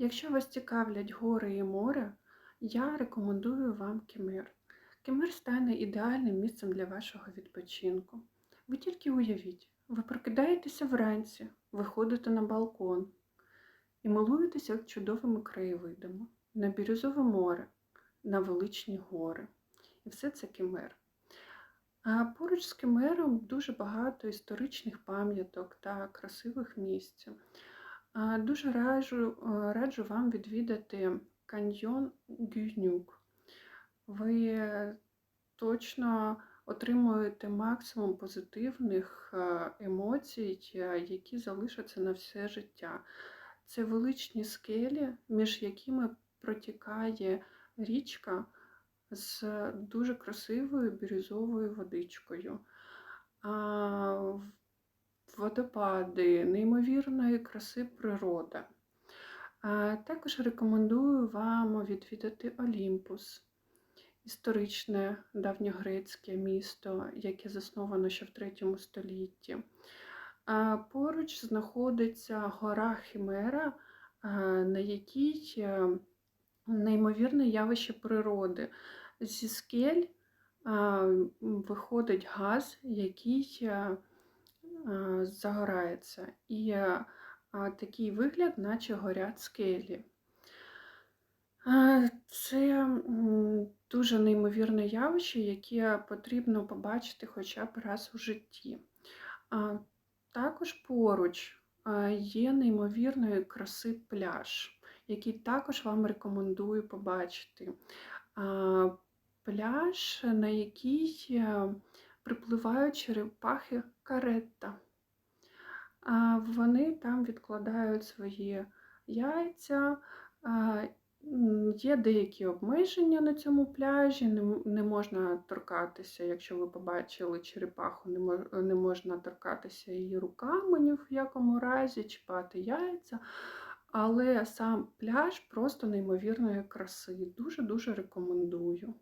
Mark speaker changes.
Speaker 1: Якщо вас цікавлять гори і море, я рекомендую вам Кемер. Кемер стане ідеальним місцем для вашого відпочинку. Ви тільки уявіть, ви прокидаєтеся вранці, виходите на балкон і милуєтеся чудовими краєвидами на бірюзове море, на величні гори. І все це Кемер. А поруч з Кемером дуже багато історичних пам'яток та красивих місць. Дуже раджу, е, раджу вам відвідати каньйон Гюнюк. Ви точно отримуєте максимум позитивних е, емоцій, е, які залишаться на все життя. Це величні скелі, між якими протікає річка з дуже красивою бірюзовою водичкою. Водопади, неймовірної краси природа. Також рекомендую вам відвідати Олімпус, історичне давньогрецьке місто, яке засновано ще в 3 столітті. Поруч знаходиться гора Хімера, на якій е, неймовірне явище природи. Зі скель виходить газ, який е, загорається. І такий вигляд, наче горять скелі. Це дуже неймовірне явище, яке потрібно побачити хоча б раз у житті. Також поруч є неймовірної краси пляж, який також вам рекомендую побачити. Пляж, на який е, припливають черепахи каретта. Вони там відкладають свої яйця. Є деякі обмеження на цьому пляжі. Не, можна торкатися, якщо ви побачили черепаху, не можна торкатися її руками ні в якому разі, чіпати яйця. Але сам пляж просто неймовірної краси. Дуже-дуже рекомендую.